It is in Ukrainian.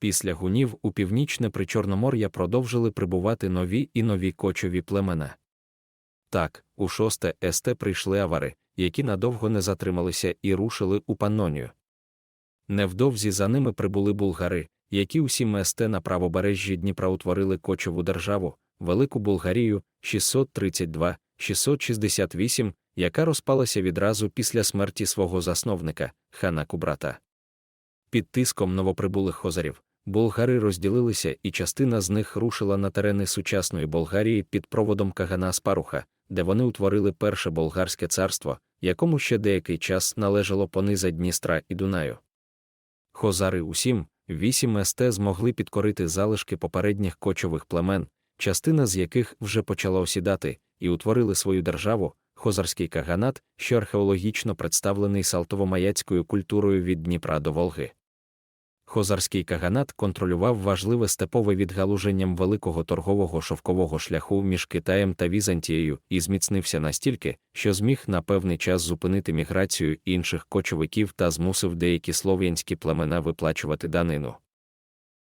Після гунів у північне причорномор'я продовжили прибувати нові і нові кочові племена. Так, у шосте СТ прийшли авари, які надовго не затрималися і рушили у Паннонію. Невдовзі за ними прибули булгари, які усім СТ на правобережжі Дніпра утворили кочову державу, Велику Булгарію 632-668, яка розпалася відразу після смерті свого засновника, хана Кубрата. Під тиском новоприбулих хозарів булгари розділилися, і частина з них рушила на терени сучасної Болгарії під проводом Кагана Спаруха, де вони утворили перше болгарське царство, якому ще деякий час належало пониза Дністра і Дунаю. Хозари усім, вісім ст змогли підкорити залишки попередніх кочових племен, частина з яких вже почала осідати, і утворили свою державу, хозарський каганат, що археологічно представлений салтово-маяцькою культурою від Дніпра до Волги. Хозарський каганат контролював важливе степове відгалуженням великого торгового шовкового шляху між Китаєм та Візантією і зміцнився настільки, що зміг на певний час зупинити міграцію інших кочовиків та змусив деякі слов'янські племена виплачувати данину.